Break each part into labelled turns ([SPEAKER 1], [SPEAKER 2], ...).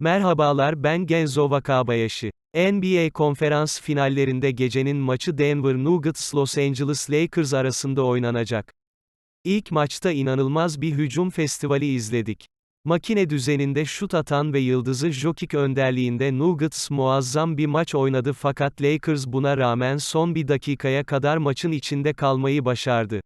[SPEAKER 1] Merhabalar ben Genzo Wakabayashi. NBA konferans finallerinde gecenin maçı Denver Nuggets Los Angeles Lakers arasında oynanacak. İlk maçta inanılmaz bir hücum festivali izledik. Makine düzeninde şut atan ve yıldızı Jokic önderliğinde Nuggets muazzam bir maç oynadı fakat Lakers buna rağmen son bir dakikaya kadar maçın içinde kalmayı başardı.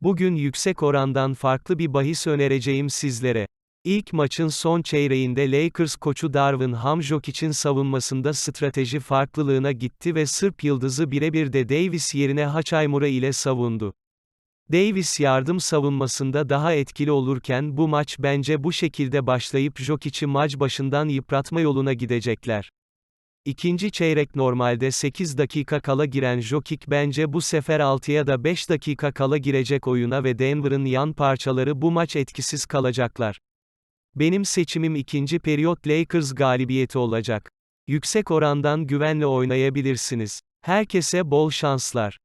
[SPEAKER 1] Bugün yüksek orandan farklı bir bahis önereceğim sizlere. İlk maçın son çeyreğinde Lakers koçu Darvin Ham Jokic'in savunmasında strateji farklılığına gitti ve Sırp yıldızı birebir de Davis yerine Haçaymura ile savundu. Davis yardım savunmasında daha etkili olurken bu maç bence bu şekilde başlayıp Jokic'i maç başından yıpratma yoluna gidecekler. İkinci çeyrek normalde 8 dakika kala giren Jokic bence bu sefer 6 ya da 5 dakika kala girecek oyuna ve Denver'ın yan parçaları bu maç etkisiz kalacaklar. Benim seçimim ikinci periyot Lakers galibiyeti olacak. Yüksek orandan güvenle oynayabilirsiniz. Herkese bol şanslar.